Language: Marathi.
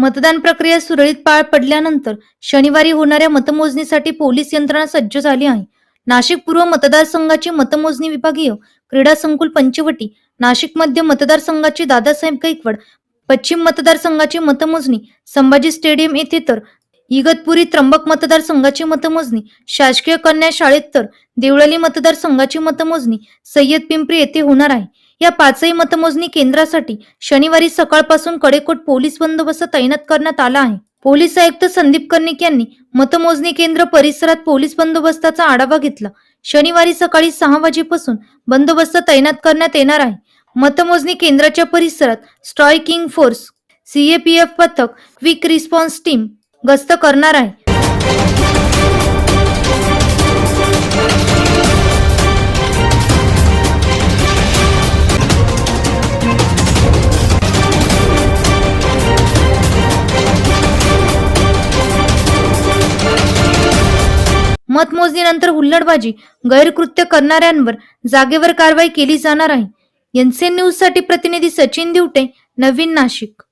मतदान प्रक्रिया सुरळीत पार पडल्यानंतर शनिवारी होणाऱ्या मतमोजणीसाठी पोलीस यंत्रणा सज्ज झाली आहे. नाशिक पूर्व मतदारसंघाची मतमोजणी विभागीय क्रीडा संकुल पंचवटी नाशिक मध्य मतदारसंघाची दादासाहेब गायकवाड पश्चिम मतदारसंघाची मतमोजणी संभाजी स्टेडियम येथे तर इगतपुरी त्र्यंबक मतदारसंघाची मतमोजणी शासकीय कन्या शाळेत तर देवळाली मतदारसंघाची मतमोजणी सय्यद पिंपरी येथे होणार आहे. या पाचही मतमोजणी केंद्रासाठी शनिवारी सकाळपासून कडेकोट पोलीस बंदोबस्त तैनात करण्यात आला आहे. पोलीस आयुक्त संदीप कर्णिक यांनी मतमोजणी केंद्र परिसरात पोलीस बंदोबस्ताचा आढावा घेतला. शनिवारी सकाळी सहा वाजेपासून बंदोबस्त तैनात करण्यात येणार आहे. मतमोजणी केंद्राच्या परिसरात स्ट्रायकिंग फोर्स सीएपीएफ पथक क्विक रिस्पॉन्स टीम गस्त करणार आहे. मतमोजणीनंतर हुल्लडबाजी गैरकृत्य करणाऱ्यांवर जागेवर कारवाई केली जाणार आहे. एनसीएन न्यूजसाठी प्रतिनिधी सचिन दिवटे नवीन नाशिक.